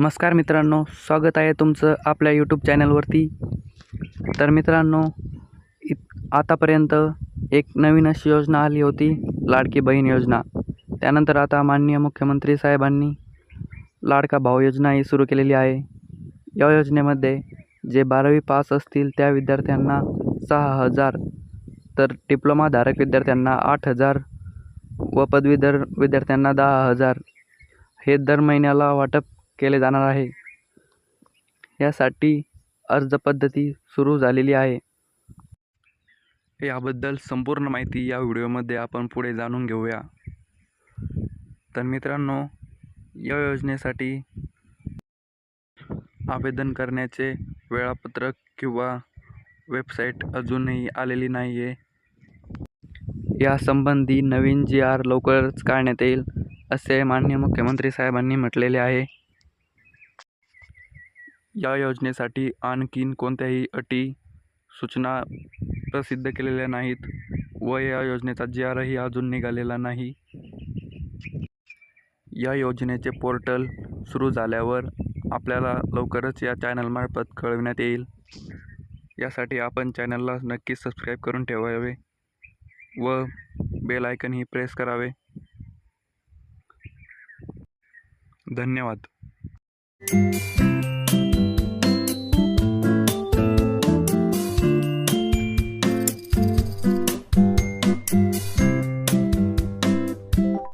नमस्कार मित्रांनो स्वागत आहे तुमचं आपल्या यूट्यूब चॅनलवरती. तर मित्रांनो इत आतापर्यंत एक नवीन अशी योजना आली होती लाडकी बहीण योजना. त्यानंतर आता माननीय मुख्यमंत्री साहेबांनी लाडका भाऊ योजना ही सुरू केलेली आहे. या योजनेमध्ये जे बारावी पास असतील त्या विद्यार्थ्यांना सहा हजार तर डिप्लोमाधारक विद्यार्थ्यांना आठ हजार व पदवीधर विद्यार्थ्यांना दहा हजार. हे दर महिन्याला वाटप केले जाणार आहे. यासाठी अर्ज पद्धती सुरू झालेली आहे. याबद्दल संपूर्ण माहिती या व्हिडिओमध्ये आपण पुढे जाणून घेऊया. तर मित्रांनो या योजनेसाठी आवेदन करण्याचे वेळापत्रक किंवा वेबसाईट अजूनही आलेली नाही आहे यासंबंधी नवीन जी आर लवकरच काढण्यात येईल असे माननीय मुख्यमंत्री साहेबांनी म्हटलेले आहे. या योजनेसाठी आणखीन कोणत्याही अटी सूचना प्रसिद्ध केलेल्या नाहीत व या योजनेचा जी आरही अजून निघालेला नाही. या योजनेचे पोर्टल सुरू झाल्यावर आपल्याला लवकरच या चॅनलमार्फत कळविण्यात येईल. यासाठी आपण चॅनलला नक्की सबस्क्राईब करून ठेवावे व बेल आयकनही प्रेस करावे. धन्यवाद.